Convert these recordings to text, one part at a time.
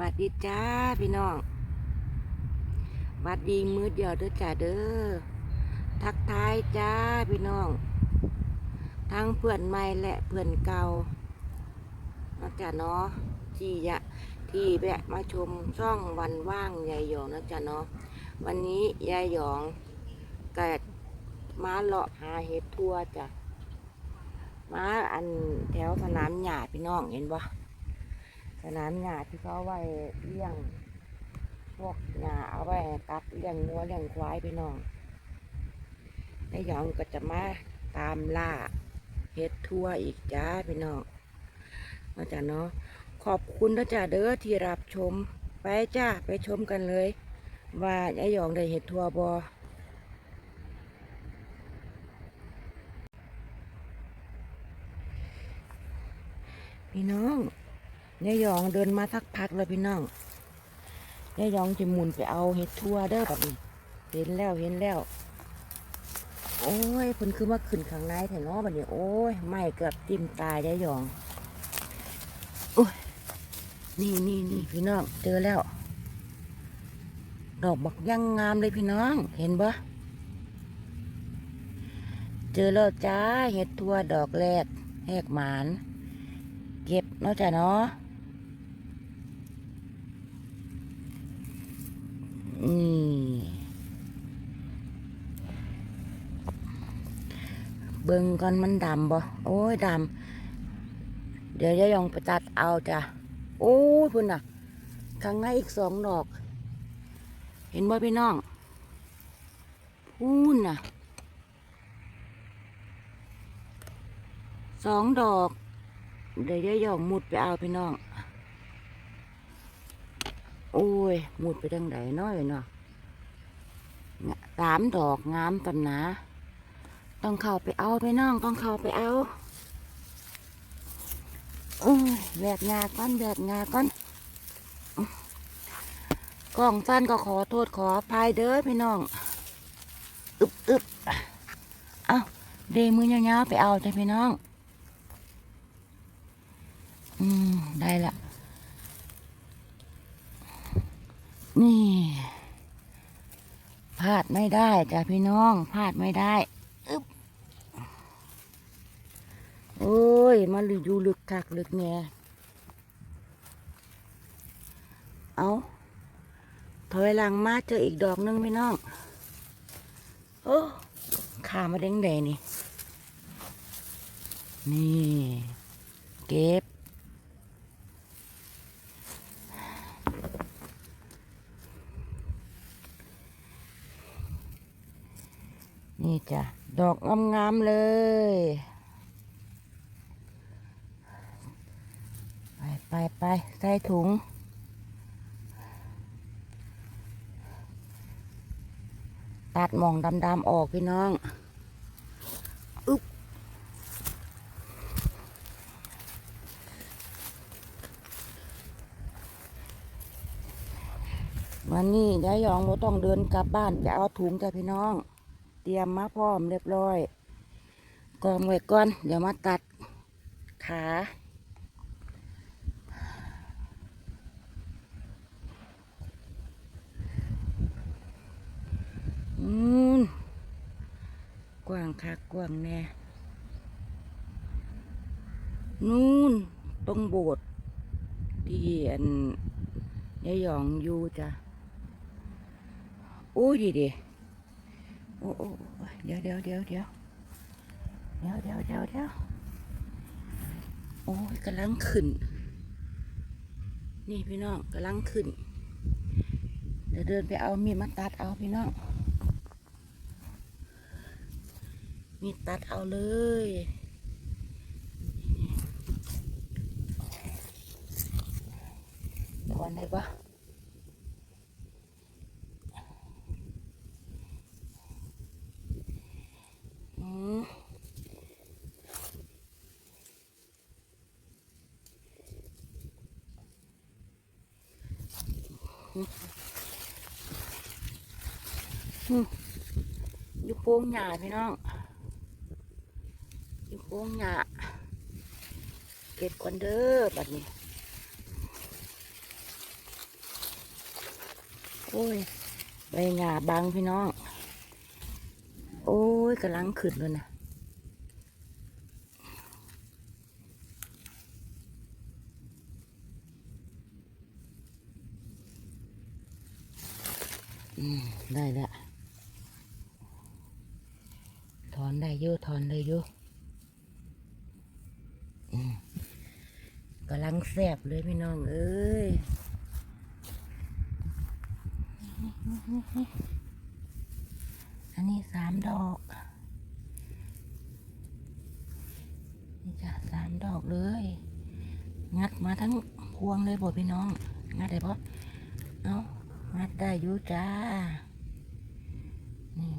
วัดดีจ้าพี่น้องวัดดีมือเดียวเด้อจ้าเด้อ ทักทายจ้าพี่น้อง ทั้งเพื่อนใหม่และเพื่อนเก่านะจ๊ะเนาะที่ยะที่แวะมาชมช่องวันว่างยายหยองนะจ๊ะเนาะ วันนี้ยายหยองเกิดมาเลาะหาเห็ดทั่วจ้ะมาอันแถวสนามหญ้าพี่น้องเห็นปะ สนามหญ้าที่เขาไว้เลี้ยง พวกหญ้าเอาไว้ตัดเลี้ยงงัวเลี้ยงควายพี่น้องนายหยองก็จะมาตามล่าเห็ดทั่วอีกจ้าพี่น้องมาจ้ะเนาะขอบคุณนะจ้าเด้อที่รับชม ไปจ้าไปชมกันเลย ว่ายายหยองได้เห็ดทั่วบอพี่น้อง ยายหยองเดินมาสักพักเลยพี่น้องยายหยองจะหมุนไปเอาเห็ดทั่วเด้อแบบนี้ เห็นแล้วเห็นแล้ว โอ้ยเพิ่นคือมาขึ้นข้างในแถวน้อบัดนี้ โอ้ยไม่เกือบจิ้มตายยายหยองโอ้ยนี่นี่นี่พี่น้องเจอแล้ว ดอกบักยังงามเลยพี่น้อง เห็นปะเจอแล้วจ้าเห็ดทั่วดอกแรกแหกหมาน เก็บเนาะจ้ะเนาะ นี่เบิ่งก่อนมันดำบ่โอ้ยดำเดี๋ยวจะยองไปตัดเอาจ้ะโอ้ยพุ่นน่ะข้างในอีกสองดอก เห็นบ่พี่น้องพูนน่ะสองดอก เดี๋ยวจะยองมุดไปเอาพี่น้อง โอ้ยมุดไปทางไหนน้อยเนาะสามดอกงามปันนะ ต้องเข้าไปเอาพี่น้องต้องเข้าไปเอาโอ้ยแบกงาก้อนแบกงาก้อนกล่องสั้นก็ขอโทษขออภัยเด้อพี่น้อง อึบอึบเอาเดมือยาๆไปเอาจ้ะพี่น้อง อืม ได้ละ นี่พลาดไม่ได้จ้ะพี่น้องพลาดไม่ได้อึ๊บโอ้ยมาลึกอยู่ลึกคักลึกแง่เอาถอยหลังมาเจออีกดอกหนึงพี่น้อง โอ้ขามาเด้งแดงนี่ นี่ เก็บ นี่จ้ะ ดอกงามๆเลยไปไปไปใส่ถุง ตัดหมองดำๆออกพี่น้องอึ๊บวันนี้ยายยองบ่ต้องเดินกลับบ้านจะเอาถุงจ้ะพี่น้อง ตรียมมาพร้อมเรียบร้อย กองไว้ก่อน เดี๋ยวมาตัดขาอืมกว้างคักกว้างแน่นู่นตรงโบสถ์ที่อันยายหยองอยู่จ้ะโอ้ยดีดี โอ้โอ้เดี๋ยวเดี๋ยวเดี๋ยวเดี๋ยวเดี๋ยวเดี๋ยวเดี๋ยวเดี๋ยวโอ้ยกำลังขึ้น นี่พี่น้องกำลังขึ้น เดี๋ยวเดินไปเอามีดมาตัดเอาพี่น้อง มีดตัดเอาเลยก่อนได้ปะ อืม อยู่โป้งหญ้าพี่น้อง อยู่โป้งหญ้าเก็บก่อนเด้อบัดนี้ โอ้ยใบหญ้าบางพี่น้อง โอ้ยกำลังขึ้นเลยนะ ได้แล้วถอนได้เยอะถอนได้เยอะกำลังแสบเลยพี่น้อง เอ้ยอันนี้สามดอก นี่จ้ะสามดอกเลย งัดมาทั้งพวงเลยบดพี่น้อง งัดได้ปะ งัดได้อยู่จ้า นี่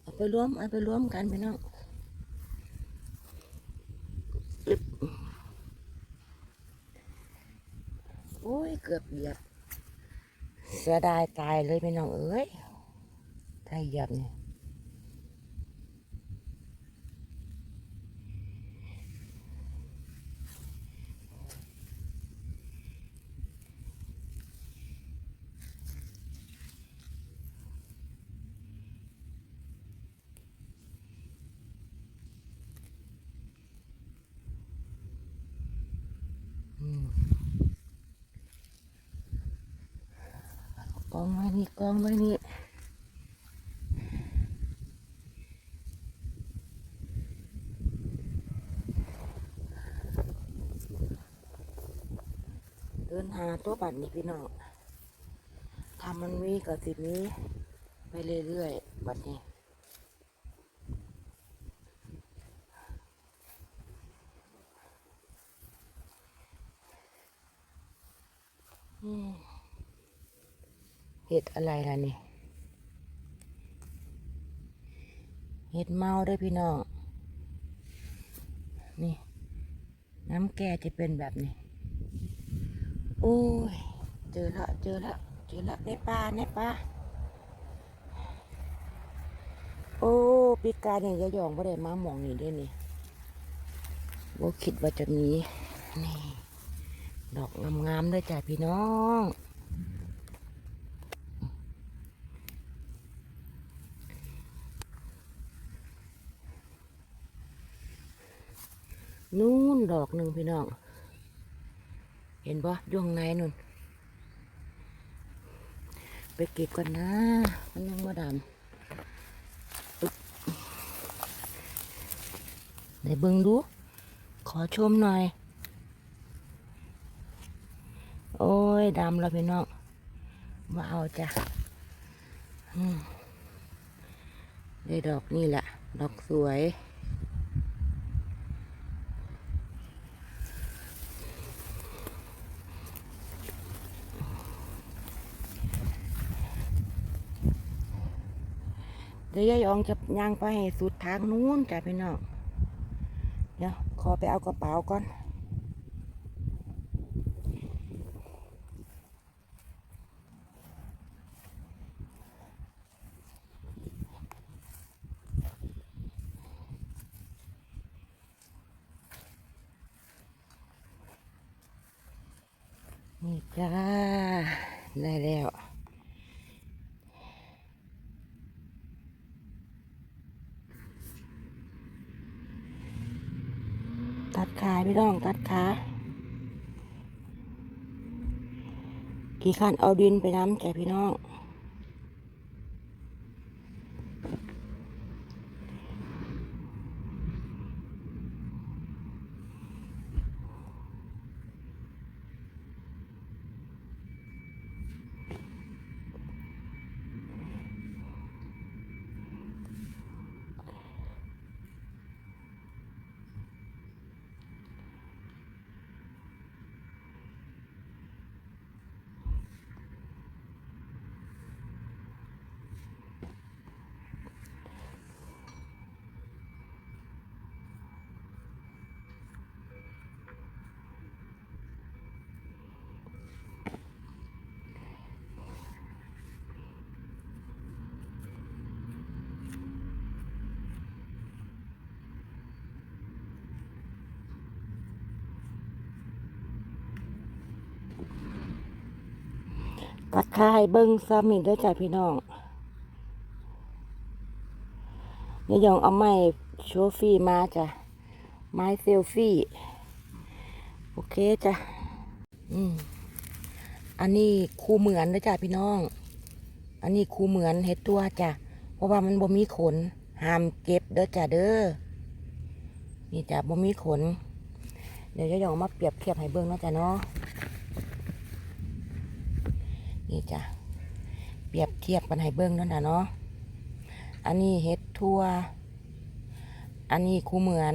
เอาไปรวม เอาไปรวมกันพี่น้องโอ้ย เกือบเหยียบ เสียดายตายเลยพี่น้องเอ้ย ถ้าเหยียบเนี่ย องไว้นี่กองไว้นี่เดินหาตัวบัตรนี่พี่น้องทำมันมีกับสินี้ไปเรื่อยๆบัตรนี้ อืม เห็ดอะไรล่ะนี่ เห็ดเมาด้วยพี่น้อง นี่ น้ำแกจะเป็นแบบนี้ โอ้ย เจอละ เจอละ เจอละในป่าในป่าโอ้ปีกาเนี่ยยายองบ่ได้มาหมองนี่ด้วยนี่บ่คิดว่าจะมี นี่ ดอกงามๆด้วยจ้ะพี่น้อง นู่นดอกหนึ่งพี่น้อง เห็นปะย่วงในนู่น ไปเก็บก่อนนะ มันยังมาดำไหนเบิ่งดู ขอชมหน่อย โอ้ยดำแล้วพี่น้องมาเอาจ้ะได้ดอกนี่แหละ ดอกสวย ดี๋ยวยายอองจะย่างไปให้สุดทางนู้นจ้ะพี่น้องเดี๋ยวขอไปเอากระเป๋าก่อนนี่จ้าได้แล้ว ตัดขา พี่น้องตัดขากี่ขันเอาดินไปน้ำแกพี่น้อง ทายเบิ้งซ้ำนี่ด้อจ้าพี่น้องยายองเอาไม้โชฟี่มาจ้ะ ไม้เซลฟี่ โอเคจ้ะ อืม อันนี้คูเหมือนด้อจ้าพี่น้อง อันนี้คูเหมือนเฮ็ดตัวจ้ะ เพราะว่ามันบ่มีขน ห้ามเก็บเด้อจ้าเด้อ นี่จ้ะบ่มีขน เดี๋ยวยายองมาเปรียบเทียบให้เบิ่งนะจ้ะเนาะ นี่จ้ะเปรียบเทียบกันให้เบิ่งนั่นนะเนาะอันนี้เฮ็ดทั่ว อันนี้คูเหมือน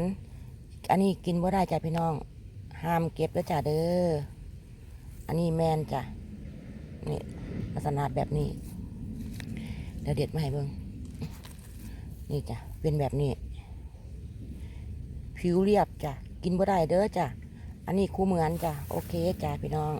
อันนี้กินบ่ได้จ้ะพี่น้อง ห้ามเก็บแล้วจ้ะเด้อ อันนี้แมนจ้ะ นี่ลักษณะแบบนี้ เดี๋ยวเด็ดมาให้เบิ่งนี่จ้ะ เป็นแบบนี้ ผิวเรียบจ้ะ กินบ่ได้เด้อจ้ะ อันนี้คูเหมือนจ้ะ โอเคจ้ะพี่น้อง